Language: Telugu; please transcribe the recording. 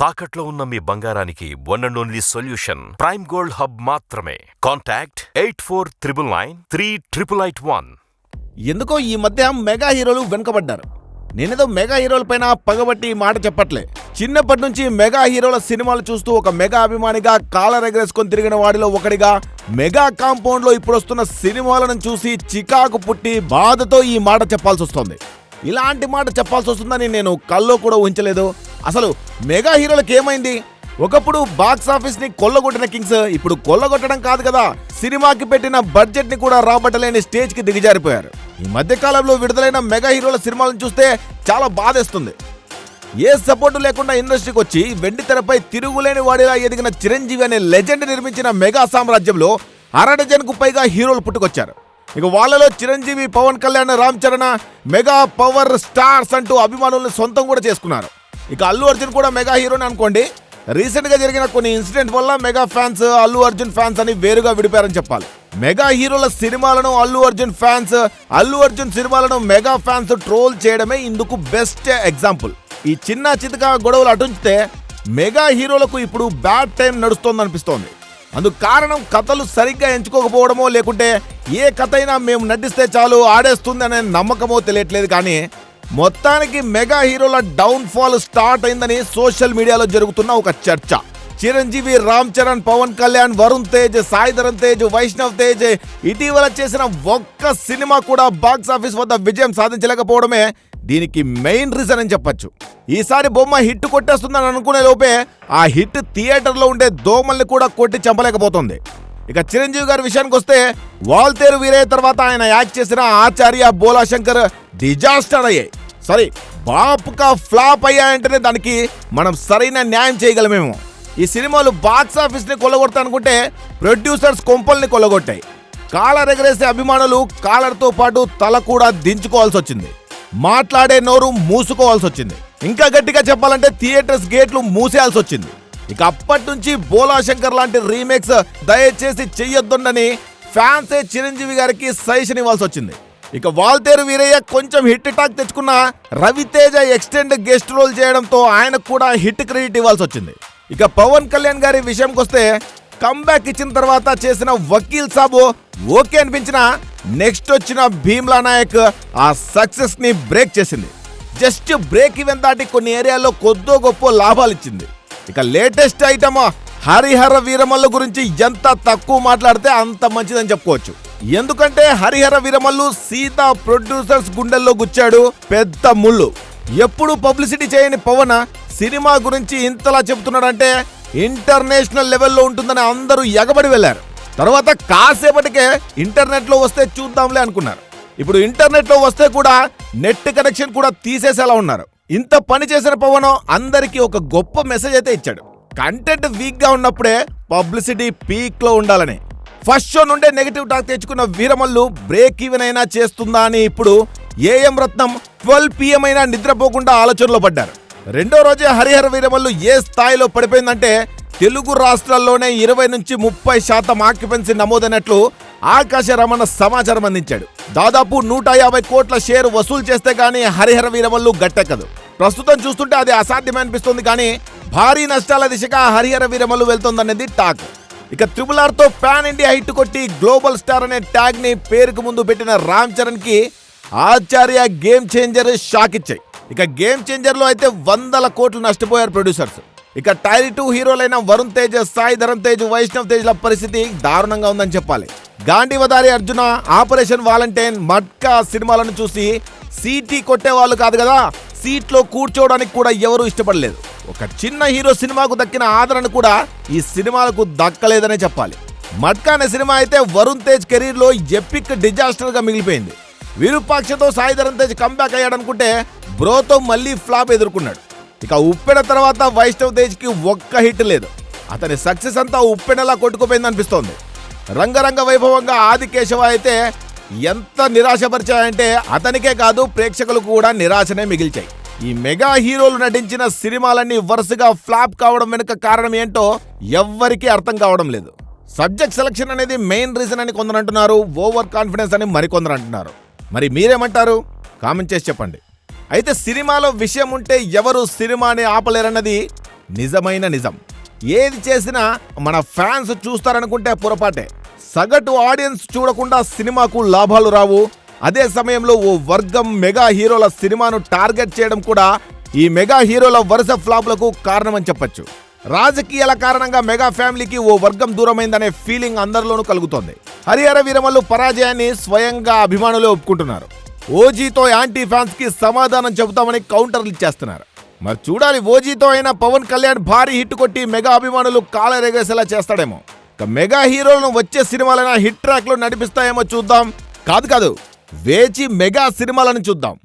తాకట్లో ఉన్న మీ బంగారానికి one and only solution Prime Gold Hub మాత్రమే. Contact eight four triple nine three triple eight one ఎందుకో ఈ మధ్య మెగా హీరోలు వెనుకబడ్డారు. నేనేదో మెగా హీరోల పైన పగబట్టి మాట చెప్పట్లే. చిన్నప్పటి నుంచి మెగా హీరోల సినిమాలు చూస్తూ ఒక మెగా అభిమానిగా కాలర్ ఎగరేసుకొని తిరిగిన వాడిలో ఒకడిగా మెగా కాంపౌండ్లో ఇప్పుడు వస్తున్న సినిమాలను చూసి చికాకు పుట్టి బాధతో ఈ మాట చెప్పాల్సి వస్తుంది ఇలాంటి మాట చెప్పాల్సి వస్తుందని నేను కల్లో కూడా ఉంచలేదు అసలు మెగా హీరోలకు ఏమైంది? ఒకప్పుడు బాక్స్ ఆఫీస్ని కొల్లగొట్టిన కింగ్స్ ఇప్పుడు కొల్లగొట్టడం కాదు కదా. సినిమాకి పెట్టిన బడ్జెట్ని కూడా రాబట్టలేని స్టేజ్కి దిగజారిపోయారు. ఈ మధ్య కాలంలో విడుదలైన మెగా హీరోల సినిమాలను చూస్తే చాలా బాధేస్తుంది. ఏ సపోర్టు లేకుండా ఇండస్ట్రీకి వచ్చి వెండి తెరపై తిరుగులేని వాడిలా ఎదిగిన చిరంజీవి అనే లెజెండ్ నిర్మించిన మెగా సామ్రాజ్యంలో అరడజన్కు పైగా హీరోలు పుట్టుకొచ్చారు. ఇక వాళ్ళలో Chiranjeevi Pawan Kalyan Ram Charan mega power stars అంటూ అభిమానుల్ని సొంతం కూడా చేసుకున్నారు. ఇక అల్లు అర్జున్ కూడా మెగా హీరోని అనుకోండి. రీసెంట్గా జరిగిన కొన్ని ఇన్సిడెంట్ వల్ల mega fans Allu Arjun fans అని వేరుగా విడిపారని చెప్పాలి. మెగా హీరోల సినిమాలను అల్లు అర్జున్ ఫ్యాన్స్ అల్లు అర్జున్ సినిమాలను మెగా ఫ్యాన్స్ ట్రోల్ చేయడమే ఇందుకు బెస్ట్ ఎగ్జాంపుల్ ఈ చిన్న చితక గొడవలు అటుంచితే మెగా హీరోలకు ఇప్పుడు బ్యాడ్ టైం నడుస్తోందనిపిస్తోంది. అందుకు కారణం కథలు సరిగ్గా ఎంచుకోకపోవడమో లేకుంటే ఏ కథ అయినా మేము నటిస్తే చాలు ఆడేస్తుంది అనే నమ్మకమో తెలియట్లేదు కానీ మొత్తానికి మెగా హీరోల డౌన్ ఫాల్ స్టార్ట్ అయిందని సోషల్ మీడియాలో జరుగుతున్న ఒక చర్చ. చిరంజీవి రామ్ చరణ్ పవన్ కళ్యాణ్ వరుణ్ తేజ్ సాయిధరన్ తేజ్ వైష్ణవ్ తేజ్ ఇటీవల చేసిన ఒక్క సినిమా కూడా బాక్స్ ఆఫీస్ వద్ద విజయం సాధించలేకపోవడమే దీనికి మెయిన్ రీజన్ అని చెప్పొచ్చు. ఈసారి బొమ్మ హిట్ కొట్టేస్తుందని అనుకునే లోపే ఆ హిట్ థియేటర్లో ఉండే దోమల్ని కూడా కొట్టి చంపలేకపోతుంది. ఇక చిరంజీవి గారి విషయానికి వస్తే వాల్తేరు వీరయ్య తర్వాత ఆయన యాక్ట్ చేసిన ఆచార్య బోలా శంకర్ డిజాస్టర్ అయ్యాయి. సారీ బాపుగా ఫ్లాప్ అయ్యాయంటేనే దానికి మనం సరైన న్యాయం చేయగలమేమో. ఈ సినిమాలు బాక్స్ ఆఫీస్ని కొల్లగొడతా అనుకుంటే ప్రొడ్యూసర్స్ కొంపల్ని కొల్లగొట్టాయి. కాలర్ ఎగరేసే అభిమానులు కాలర్తో పాటు తల కూడా దించుకోవాల్సి వచ్చింది. మాట్లాడే నోరు మూసుకోవాల్సి వచ్చింది. ఇంకా గట్టిగా చెప్పాలంటే థియేటర్స్ గేట్లు మూసేయాల్సి వచ్చింది. ఇక అప్పటి నుంచి బోలా శంకర్ లాంటి రీమేక్స్ దయచేసి చెయ్యొద్దుండని ఫ్యాన్సే చిరంజీవి గారికి సజెషన్ ఇవ్వాల్సి వచ్చింది. ఇక వాల్తేరు వీరయ్య కొంచెం హిట్ టాక్ తెచ్చుకున్న రవితేజ ఎక్స్టెండ్ గెస్ట్ రోల్ చేయడంతో ఆయనకు కూడా హిట్ క్రెడిట్ ఇవ్వాల్సి వచ్చింది. ఇక పవన్ కళ్యాణ్ గారి విషయంకి వస్తే కంబ్యాక్ ఇచ్చిన తర్వాత చేసిన వకీల్ సాబు ఓకే అనిపించిన నెక్స్ట్ వచ్చిన భీమ్లా నాయక్ ఆ సక్సెస్ని బ్రేక్ చేసింది. జస్ట్ బ్రేక్ ఈవెన్ దాటి కొన్ని ఏరియాల్లో కొద్దో గొప్ప లాభాలు ఇచ్చింది. ఇక లేటెస్ట్ ఐటమ్ హరిహర వీరమల్లు గురించి ఎంత తక్కువ మాట్లాడితే అంత మంచిదని చెప్పుకోవచ్చు. ఎందుకంటే హరిహర వీరమల్లు సీత ప్రొడ్యూసర్స్ గుండెల్లో గుచ్చాడు పెద్ద ముళ్ళు. ఎప్పుడు పబ్లిసిటీ చేయని పవన సినిమా గురించి ఇంతలా చెప్తున్నాడంటే ఇంటర్నేషనల్ లెవెల్లో ఉంటుందని అందరూ ఎగబడి వెళ్ళారు. తర్వాత కాసేపటికే ఇంటర్నెట్లో వస్తే చూద్దాంలే అనుకున్నారు. ఇప్పుడు ఇంటర్నెట్లో వస్తే కూడా నెట్ కనెక్షన్ కూడా తీసేసేలా ఉన్నారు. ఇంత పని చేసిన పవన్ అందరికీ ఒక గొప్ప మెసేజ్ అయితే ఇచ్చాడు. కంటెంట్ వీక్గా ఉన్నప్పుడే పబ్లిసిటీ పీక్లో ఉండాలని. ఫస్ట్ షో నుండే నెగిటివ్ టాక్ తెచ్చుకున్న వీరమల్లు బ్రేక్ ఈవెన్ అయినా చేస్తుందా అని ఇప్పుడు ఏఎం రత్నం ట్వెల్వ్ పిఎం అయినా నిద్రపోకుండా ఆలోచనలో పడ్డారు. రెండో రోజే హరిహర వీరమల్లు ఏ స్థాయిలో పడిపోయిందంటే తెలుగు రాష్ట్రాల్లోనే ఇరవై నుంచి ముప్పై శాతం ఆక్యుపెన్సీ నమోదైనట్లు ఆకాశ రమణ సమాచారం అందించాడు. దాదాపు నూట యాభై కోట్ల షేర్ వసూలు చేస్తే గానీ హరిహర వీరమల్లు గట్టెక్కదు. ప్రస్తుతం చూస్తుంటే అది అసాధ్యం అనిపిస్తుంది కానీ భారీ నష్టాల దిశగా హరిహర వీరమల్లు వెళ్తోందనేది టాక్. ఇక త్రిబుల్ ఆర్తో పాన్ ఇండియా హిట్ కొట్టి గ్లోబల్ స్టార్ అనే ట్యాగ్ని పేరుకు ముందు పెట్టిన రామ్ చరణ్కి ఆచార్య గేమ్ చేంజర్ షాక్ ఇచ్చాయి. ఇక గేమ్ చేంజర్లో అయితే వందల కోట్లు నష్టపోయారు ప్రొడ్యూసర్స్. ఇక టైర్ టూ హీరోలైన వరుణ్ తేజ్ సాయి ధరమ్ తేజ్ వైష్ణవ్ తేజ్ల పరిస్థితి దారుణంగా ఉందని చెప్పాలి. గాంధీవదారి అర్జున ఆపరేషన్ వాలంటైన్ మట్కా సినిమాలను చూసి సీటీ కొట్టే వాళ్ళు కాదు కదా సీట్లో కూర్చోవడానికి కూడా ఎవరు ఇష్టపడలేదు. ఒక చిన్న హీరో సినిమాకు దక్కిన ఆదరణ కూడా ఈ సినిమాలకు దక్కలేదనే చెప్పాలి. మట్కా అనే సినిమా అయితే వరుణ్ తేజ్ కెరీర్లో ఎపిక్ డిజాస్టర్గా మిగిలిపోయింది. విరూపాక్షతో సాయిధరన్ తేజ్ కంబ్యాక్ అయ్యాడనుకుంటే బ్రోతో మళ్ళీ ఫ్లాప్ ఎదుర్కొన్నాడు. ఇక ఉప్పెన తర్వాత వైష్ణవ్ తేజ్కి ఒక్క హిట్ లేదు. అతని సక్సెస్ అంతా ఉప్పెనలా కొట్టుకుపోయింది అనిపిస్తోంది. రంగరంగ వైభవంగా ఆది కేశవ అయితే ఎంత నిరాశపరిచాయంటే అతనికే కాదు ప్రేక్షకులకు కూడా నిరాశనే మిగిల్చాయి. ఈ మెగా హీరోలు నటించిన సినిమాలన్నీ వరుసగా ఫ్లాప్ కావడం వెనుక కారణం ఏంటో ఎవ్వరికీ అర్థం కావడం లేదు. సబ్జెక్ట్ సెలక్షన్ అనేది మెయిన్ రీజన్ అని కొందరు అంటున్నారు ఓవర్ కాన్ఫిడెన్స్ అని మరికొందరు అంటున్నారు. మరి మీరేమంటారు? కామెంట్ చేసి చెప్పండి. అయితే సినిమాలో విషయం ఉంటే ఎవరు సినిమాని ఆపలేరన్నది నిజమైన నిజం. ఏది చేసినా మన ఫ్యాన్స్ చూస్తారనుకుంటే పొరపాటే. సగటు ఆడియన్స్ చూడకుండా సినిమాకు లాభాలు రావు. అదే సమయంలో ఓ వర్గం మెగా హీరోల సినిమాను టార్గెట్ చేయడం కూడా ఈ మెగా హీరోల వరుస ఫ్లాప్లకు కారణమని చెప్పొచ్చు. రాజకీయాల కారణంగా మెగా ఫ్యామిలీకి ఓ వర్గం దూరమైందనే ఫీలింగ్ అందరిలోనూ కలుగుతోంది. హరిహర వీరమల్లు పరాజయాన్ని స్వయంగా అభిమానులే ఒప్పుకుంటున్నారు. ఓజీతో యాంటీ ఫ్యాన్స్కి సమాధానం చెబుతామని కౌంటర్లు ఇచ్చేస్తున్నారు. మరి చూడాలి ఓజీతో అయినా పవన్ కళ్యాణ్ భారీ హిట్ కొట్టి మెగా అభిమానులు కాలరెగేసేలా చేస్తాడేమో. ఇక మెగా హీరోలను వచ్చే సినిమాలైనా హిట్ ట్రాక్లో నడిపిస్తాయేమో చూద్దాం. కాదు కాదు వేచి మెగా సినిమాలను చూద్దాం.